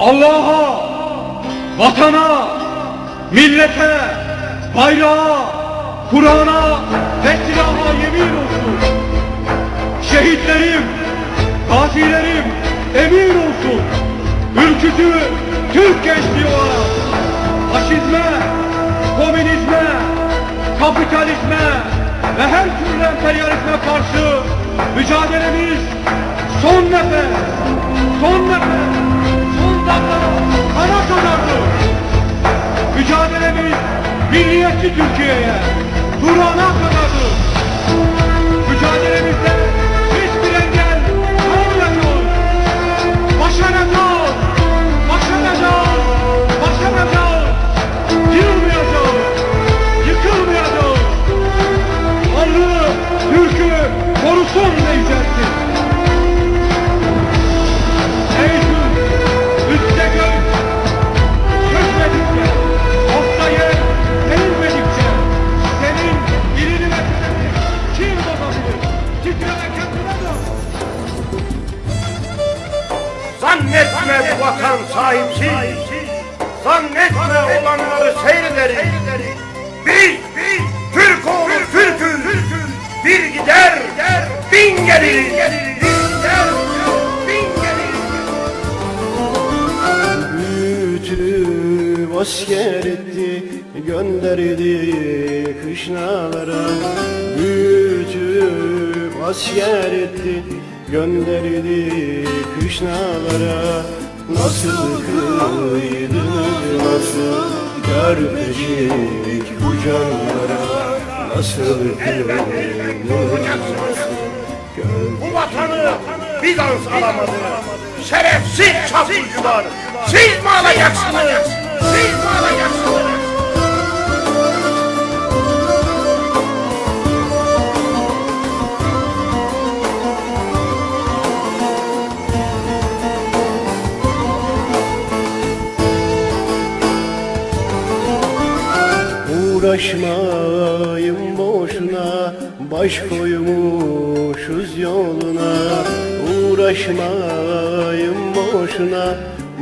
Allah'a, vatana, millete, bayrağa, Kur'an'a ve silaha yemin olsun. Şehitlerim, gazilerim emin olsun. Ülkücü Türk gençliği olarak faşizme, komünizme, kapitalizme ve her türlü emperyalizme karşı mücadelemiz son nefes, son nefes, kana kadardır. Mücadelemiz milliyetçi Türkiye'ye kadardır. Bu vatan sahipsiz. Zannetme olanları seyrederiz. Biz, biz Türk oğlu Türk'üz. Bir gider, bin gider, bin geliriz. Asker etti gönderdi kışlalara Büyütüp asker etti gönderdi kışlalara Nasıl kıydınız nasıl görmeyecek bu canlara Nasıl kıydınız nasıl Bu vatanı Bizans alamadı. Şerefsiz çapulcular. Siz mi alacaksınız? Siz mi alacaksınız? Uğraşmayın boşuna Baş koymuşuz yoluna. Uğraşmayın boşuna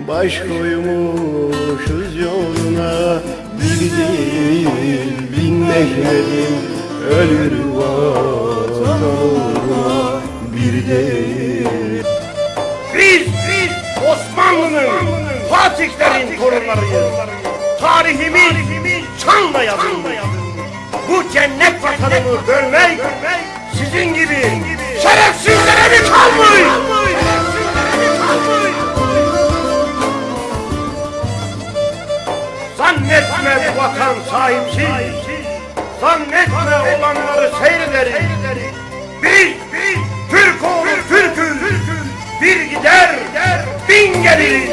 Baş koymuşuz yoluna. Bir değil bin Mehmet'im Ölür vatan. Bir değil Biz, biz Osmanlı'nın, Fatihlerin torunlarıyız tarihimin çanla yazılmış. Bu cennet vatanımı bölmek sizin gibi şerefsizlere mi kalmış? Zannetme bu vatan sahipsiz, zannetme olanları seyrederiz. Biz, biz Türk oğlu Türk'üz, bir gider, bin geliriz.